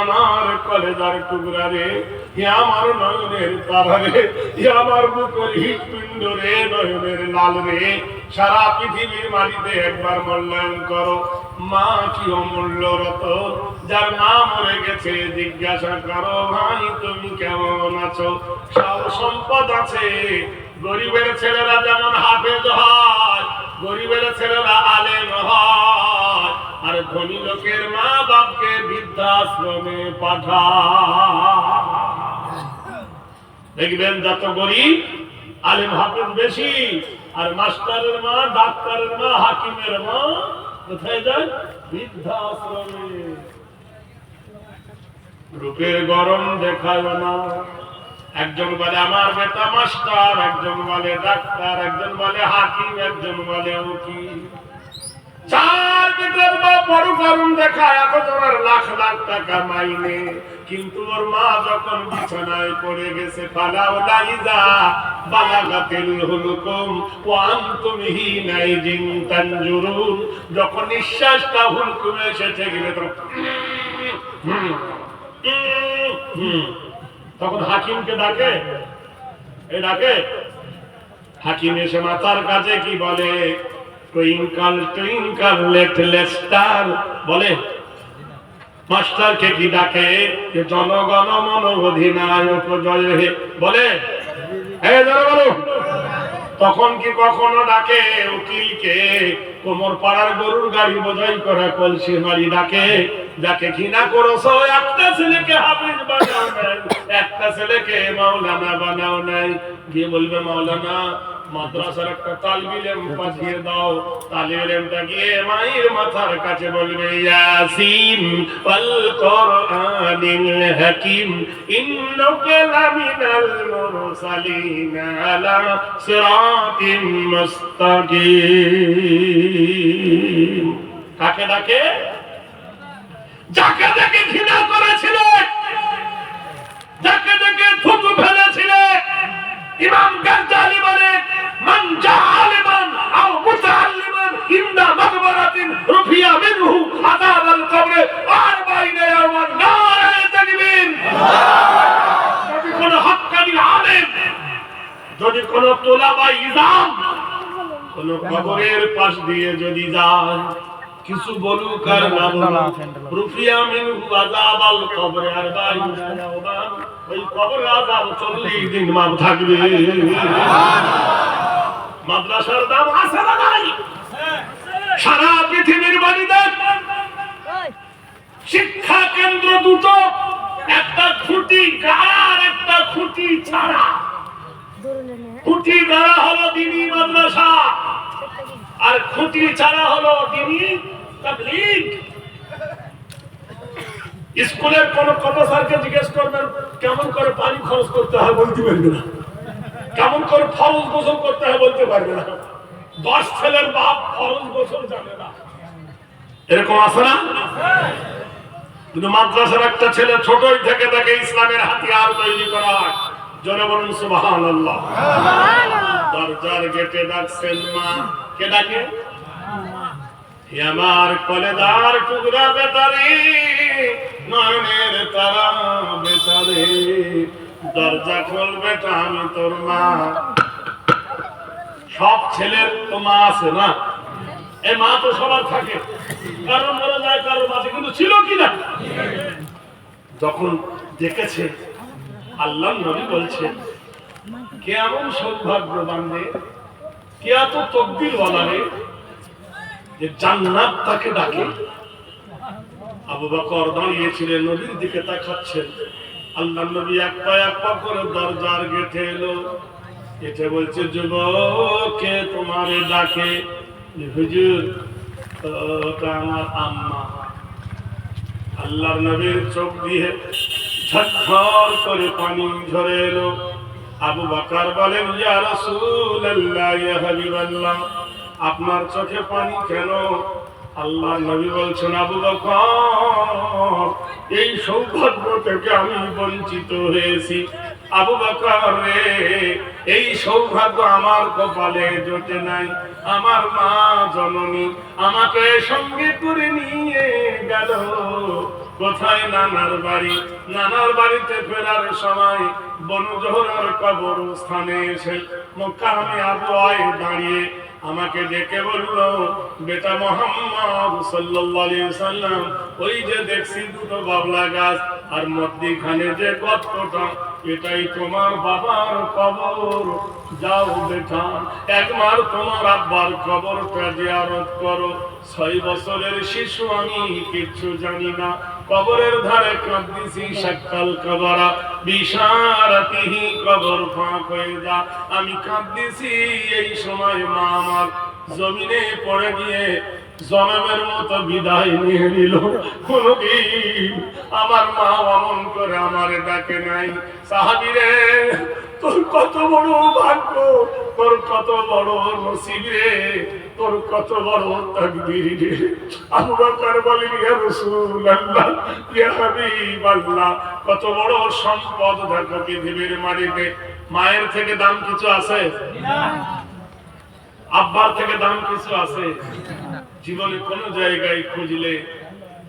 আমার কলেজার টুকরা রে আমার নয়নের আমার বুকের হৃৎপিণ্ড রে, নয়নের লাল রে। সারা পৃথিবীর মাটিতে একবার মূল্যায়ন করো, মা কি অমূল্য রত, যার মা মরে গেছে, জিজ্ঞাসা করো, ভাই, তুমি কেমন আছো? সব সম্পদ আছে, গরিবের ছেলেরা যেমন হাফেজ হয় গরিবের ছেলেরা আলেম হয়, আর ধনী লোকের মা বাপকে বৃদ্ধাশ্রমে পাঠায়। দেখবেন যত গরিব, আলেম হাফেজ বেশি, আর মাস্টারের মা, ডাক্তারের মা, হাকিমের মা, কোথায় যায়? বৃদ্ধাশ্রমে। রূপের গরম দেখায় না। একজন বলে আমার বেটা মাস্টার, একজন বলে ডাক্তার, একজন বলে হাকিম, একজন বলে মা যখন গেছে যখন নিঃশ্বাসটা হুলকুমে এসেছে, গেলে হুম। তখন হাকিমকে ডাকে। এ ডাকে। হাকিম এসে মাথার কাছে কি বলে? টুইঙ্কাল টুইঙ্কাল লিটল স্টার বলে। মাস্টারকে কি ডাকে? জনগণ মন অধিনায়ক জয় হে বলে। হে জনগণ তখন কি কখনো ডাকে উকিলকে? কোমর পাড়ার গরুর গাড়ি বোঝাই করা কলসি মারি ডাকে। যাকে ঘৃণা করছ, একটা ছেলেকে হাফিজ বানাও নাই, একটা ছেলেকে মাওলানা বানাও নাই। গিয়ে বলবে, মাওলানা মাদ্রাসার একটা তালবিলেম পাঠিয়ে দাও। তালিবিলেমটা গিয়ে মায়ের মাথার কাছে বলবে, ইয়াসিন ওয়াল কোরআনিল হাকিম, ইন্নাকা লামিনাল মুরসালিন আলা সিরাতিন মুস্তাকিম। কাকে ডাকে। যাকে দেখে ঘৃণা করেছিল, যাকে দেখে থুতু ফেলেছিল, ইমাম গাজ্জালি বলে মান জাআলিমান আও মুতাআল্লিমান ইন্দা মাকবারাতিন রুফিয়া মিনহু আযাব আল কবর আর বাইনা ইয়াওমান নারে তাকবীর। যদি কোন হক্কানি আলেম, যদি কোন পাশ দিয়ে যদি যায়, কিছু বলুক আর না বলুক, রুফিয়া মিনহু আর বাইনা ওই কবর আযাব 40 দিন মাপ থাকবে। মাদ্রাসার দাম আছে না নাই? সারা পৃথিবীর বাড়িতে শিক্ষা কেন্দ্র দুটো, একটা খুঁটি গাড়া একটা খুঁটি ছাড়া। খুঁটি গাড়া হলো দিনী মাদ্রাসা, আর খুঁটি ছাড়া হলো দিনী তাবলীগ। স্কুলের কোন প্রফেসরকে জিজ্ঞেস করবেন, কেমন করে পানি খরচ করতে হয় বলতে পারবে না। কেমন করে ফরজ গোসল করতে হয় বলতে পারবে না। দশ ছেলের বাপ ফরজ গোসল জানে না। এরকম আছে না? কিন্তু মাদ্রাসার একটা ছেলে ছোটই থেকে তাকে ইসলামের হাতিয়ার তৈরি করা। হয় বলুন সুবাহান দরজার গেটে ডাকছেন মা। কে ডাকে? আমার কলেদার টুকরা বেতারে, নয়নের তারা বেতারে। দরজা খোল বেটা আমি তোর মা। সব ছেলের তো মা আছে না? এই মা তো সবার থাকে। কারও মরে যায়, কারও মাঝে কিন্তু ছিল কি না? যখন দেখেছে, আল্লাহ নবী বলছে, কে এমন সৌভাগ্যবান রে? কে এত তকদির বলা রে যে জান্নাত তাকে ডাকে? আবু বকর দাঁড়িয়েছিলেন নবীর দিকে তাকাচ্ছেন। আল্লাহ নবী এক পা এক পা করে দরজার গেটে এলো। এতে বলছে, যুবকে, তোমারে ডাকে। হুজুর, ওটা আমার আম্মা। আল্লাহর নবীর চোখ দিয়ে ঝরঝর করে পানি ঝরে এলো। আবু বকর বলেন, ইয়া রাসূলুল্লাহ, ইয়া হাবিবাল্লাহ, আপনার চোখে পানি কেন আল্লাহ নবী বলছেন, আবু বকর, এই সৌভাগ্য থেকে আমি বঞ্চিত হয়েছি। আবু বকর রে, এই সৌভাগ্য আমার কপালে জোটে নাই। আমার মা জননী আমাকে সঙ্গে করে নিয়ে গেল। কোথায় নানার বাড়ি? নানার বাড়িতে ফেরার সময় বনজোহরার কবর স্থানে এসে মোকামে আবহাওয়ায় দাঁড়িয়ে আমাকে ডেকে বলল, বেটা মোহাম্মদ সাল্লাম ওই যে দেখছি দুটো বাবলা গাছ আর মধ্যিখানে যে গর্তটা, এটাই তোমার বাবার কবর। যাও বেটা একবার তোমার আব্বার কবরটা জিয়ারত করো। ছয় বছরের শিশু আমি, কিচ্ছু জানি না। কবরের ধারে কাঁদতেছি সকাল কবরা। বিশারাতিহি কবর ফাঁক হয়ে যা। আমি কাঁদতেছি, এই সময় মা আমার জমিনে পড়ে গিয়ে জনমের মতো বিদায় নিয়ে নিল। কোনদিন আমার মা অমন করে আমারে ডাকে নাই। সাহাবিরে তোর কত বড় ভাগ্য, তোর কত বড় নসিব রে, তোর কত বড় তাকদীর রে। আবু বকর বলেন, ইয়া রাসূলুল্লাহ, ইয়া হাবিবাল্লাহ, কত বড় সম্পদ দেখো পৃথিবীর মাটিতে। মায়ের থেকে দাম কিছু আছে? আব্বার থেকে দাম কিছু আছে। জীবনে কোন জায়গায় খুঁজলে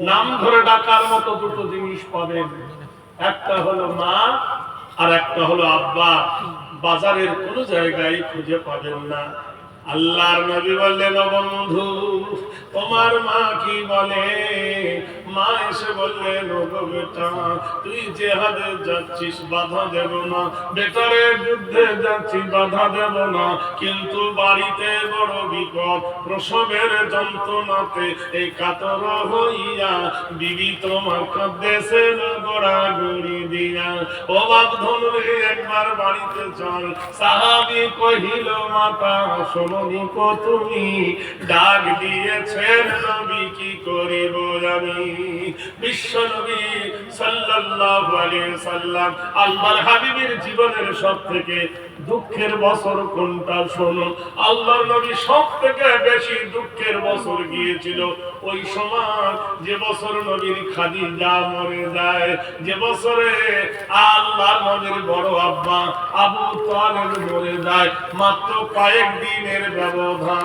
নাম ধরে ডাকার মতো দুটো জিনিস পাবেন। একটা হলো মা, আর একটা হলো আব্বা। বাজারের কোনো জায়গায় খুঁজে পাবেন না। আল্লাহর নবী বললেন, "ও বন্ধু, তোমার মা কি বলে? মা এসে বললেন "ও গো বেটা, তুই জেহাদে যাচ্ছিস, বাধা দেব না। বেটারে যুদ্ধে যাচ্ছি, বাধা দেব না। কিন্তু বাড়িতে বড় বিপদ, প্রসবের যন্ত্রণাতে এই কাতর হইয়া বিবি তোমার দেশের গোড়া গড়ি দিয়া। ও বাপ ধনুরে একবার বাড়িতে চল। সাহাবি কহিল, মাতা শোনি তুমি ডাক দিয়েছেন কি বিশ্ব নবী সাল্লাল্লাহু আলাইহি সাল্লাম আল্লাহর হাবিবের জীবনের সব থেকে দুঃখের বছর কোনটা শোনো? আল্লাহর নবী সব থেকে বেশি দুঃখের বছর গিয়েছিল। ওই সময় যে বছর নবীর খাদিজা মরে যায়, যে বছরে আল্লাহর নবীর বড় আব্বা আবু তালেব মরে যায়, মাত্র কয়েক দিনের ব্যবধান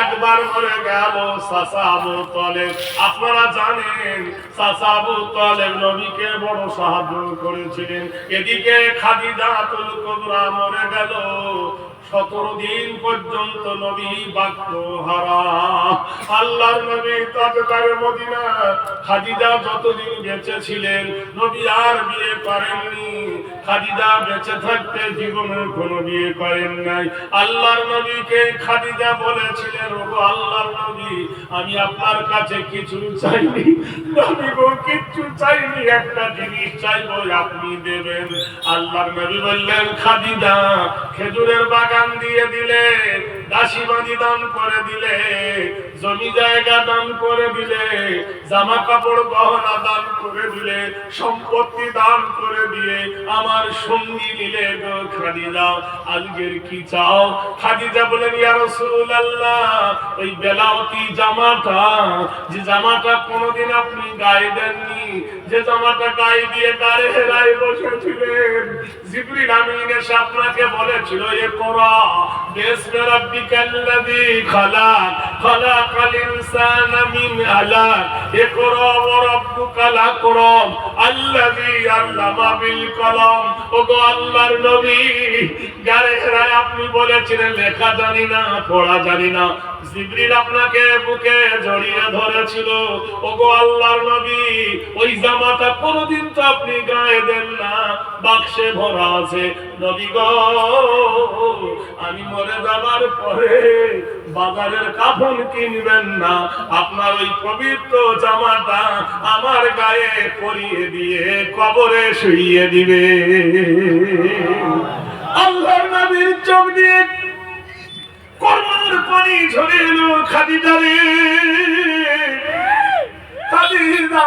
একবার মরে গেল সাসা আবু তালেব। আপনারা জানেন, সাসা আবু তালেব নবীকে বড় সাহায্য করেছিলেন। এদিকে খাদিজা তুল কুবরা মরে গেল। সতেরো দিন পর্যন্ত নবী বাক্য হারা। আল্লাহর নবী তাজদারে মদিনা খাদিজা যতদিন বেঁচে ছিলেন, নবী আর বিয়ে করেননি। খাদিজা বেঁচে থাকতে জীবনে কোনো বিয়ে করেন নাই। আল্লাহর নবীকে খাদিজা বলেছিলেন, ওগো আল্লাহর নবী, আমি আপনার কাছে কিছু চাইনি। নবী গো কিচ্ছু চাইনি, একটা জিনিস চাইব, আপনি দেবেন। আল্লাহর নবী বললেন, খাদিজা, খেজুরের বাগান দিয়ে দিলে বাঁধি দান করে দিলে, জমি জায়গা দান করে দিলে, জামা কাপড় গহনা দান করে দিলে, সম্পত্তি দান করে দিয়ে আমার সঙ্গী নিলে গো খাদিজা। আজকের কি চাও? খাদিজা বলেন, ইয়া রাসূলুল্লাহ, ওই বেলাওতি জামাটা, যে জামাটা কোনোদিন আপনি গায়ে দেননি যে জামাটা গায়ে দিয়ে গায়ে হেরাই বসেছিলেন। জিবরিল আমিন এসে আপনাকে বলেছিল, এ কোরা বিসমি রাব্বিকাল্লাযী খালাক। আলাক ইকরা ওয়া রাব্বুকাল আকরাম আল্লাযী আল্লামা বিল ওগো আল্লাহর নবী আপনি বলেছিলেন, লেখা জানি না, পড়া জানি না। আপনাকে বুকে জড়িয়ে ধরেছিল। ওগো আল্লাহর নবী, ওই জামাটা কোনোদিন তো আপনি গায়ে দেন না। বাক্সে ভরা আছে। নবী গো, আমি মরে যাবার পরে বাজারের কাফন কিনবেন না। আপনার ওই পবিত্র জামাটা আমার গায়ে পরিয়ে দিয়ে কবরে শুইয়ে দিবে। আল্লাহর নবীর চোখ দিয়ে কর্মের পানি ঝরে এলো খাদিজারে। খাদিজা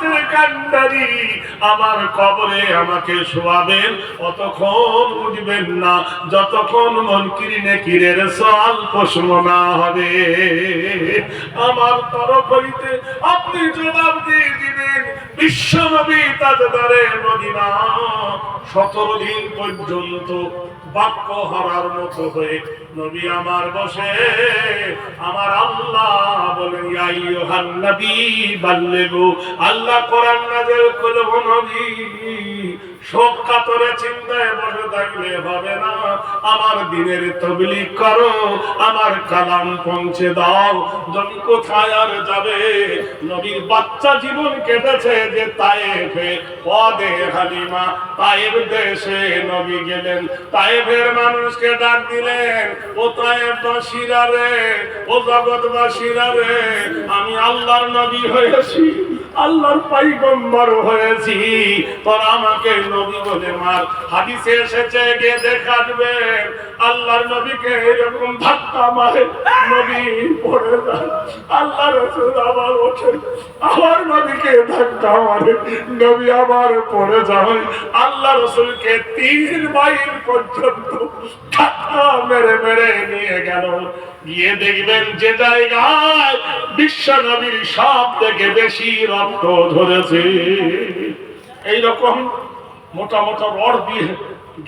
রহমতের কান্ডারি আমার কবরে আমাকে শোয়াবেন, অতক্ষণ উঠবেন না, যতক্ষণ মন কিরিনে কিরের সল প্রশ্ন হবে। আমার তরফ হইতে আপনি জবাব দিয়ে দিবেন, বিশ্বনবী তাজদারে মদিনা সতেরো দিন পর্যন্ত বাক্য হারার মতো হয়ে নবী আমার বসে। আমার আল্লাহ বলেন, ইয়া আইয়ুহান নবী, বাল্লিগু, আল্লাহ কোরআন নাযিল করব নবী। শোক কাতরে চিন্তায় বসে থাকলে হবে না। আমার দিনের তবলিগ করো, আমার কালাম পৌঁছে দাও। নবী কোথায় আর যাবে? নবীর বাচ্চা জীবন কেটেছে যে তায়েফে পদে হালিমা, তায়েব দেশে নবী গেলেন। তায়েফের মানুষকে ডাক দিলেন, ও তায়েববাসীরা রে, ও জগৎবাসীরা রে, আমি আল্লাহর নবী হয়েছি। আল্লাহর পাইগম্বর হয়েছি। তোর আমাকে নবী বলে মার। হাদিসে এসেছে, গিয়ে দেখাবেন আল্লাহর নবীকে এরকম ধাক্কা মারে, নবী পড়ে যান আল্লাহ রসুল আবার ওঠেন আমার নবীকে ধাক্কা মারে, নবী আবার পড়ে যায়। আল্লাহ রসুলকে তিন মাইল পর্যন্ত ধাক্কা মেরে মেরে নিয়ে গেল। গিয়ে দেখবেন যে জায়গায় বিশ্ব নবীর সব থেকে বেশি রক্ত ধরেছে। এইরকম মোটা মোটা রড দিয়ে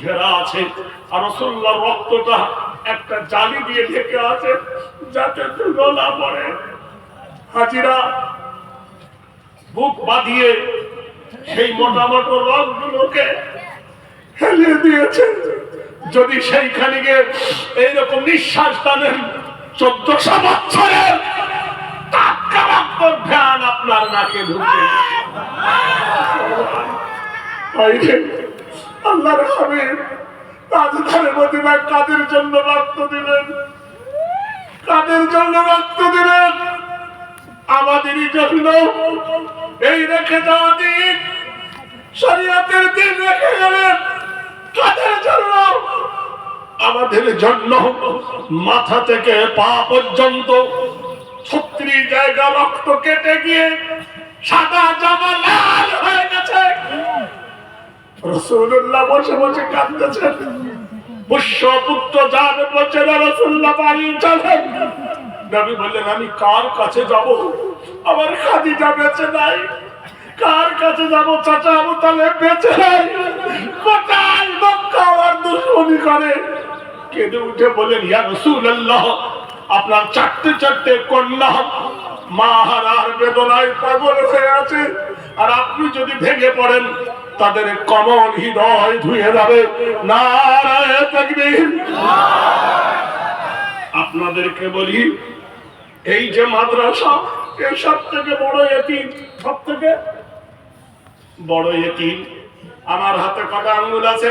ঘেরা আছে আর রসুল্লার রক্তটা একটা জালি দিয়ে ঢেকে আছে যাতে ধুলো না পড়ে। হাজিরা বুক বাঁধিয়ে সেই মোটা মোটো রথগুলোকে ফেলিয়ে দিয়েছে। যদি সেইখানে গিয়ে এইরকম নিঃশ্বাস টানেন চোদ্দশো বছরের টাটকা ধ্যান আপনার নাকে ঢুকে। আল্লাহর হাবিব কাদের জন্য রক্ত দিলেন? কাদের জন্য রক্ত দিলেন? আমাদেরই জন্য। এই রেখে যাওয়া দিন। শরীয়তের দিন রেখে গেলেন। কাদের জন্য? আমাদের জন্য মাথা থেকে পা পর্যন্ত ছত্রিশ জায়গা রক্ত কেটে গিয়ে সাদা জামা লাল হয়ে গেছে। রসুল্লাহ বসে বসে কাঁদতেছেন। বললেন, আমি কার কাছে যাব? আমার খাদিজা বেঁচে নাই। কার কাছে যাব? চাচা আবু বেঁচে নাই। কোথায় আমার দুশ্মনী করে? কেঁদে উঠে বলেন, ইয়া রসুল্লাহ আপনার চারটে চারটে কন্যা মা হারার বেদনায় পাগল হয়ে আছে। আর আপনি যদি ভেঙে পড়েন, তাদের কমল হৃদয় ধুয়ে যাবে। আপনাদেরকে বলি, এই যে মাদ্রাসা এর সব থেকে বড় এতিম, সব থেকে বড় এতিম। আমার হাতে কটা আঙ্গুল আছে?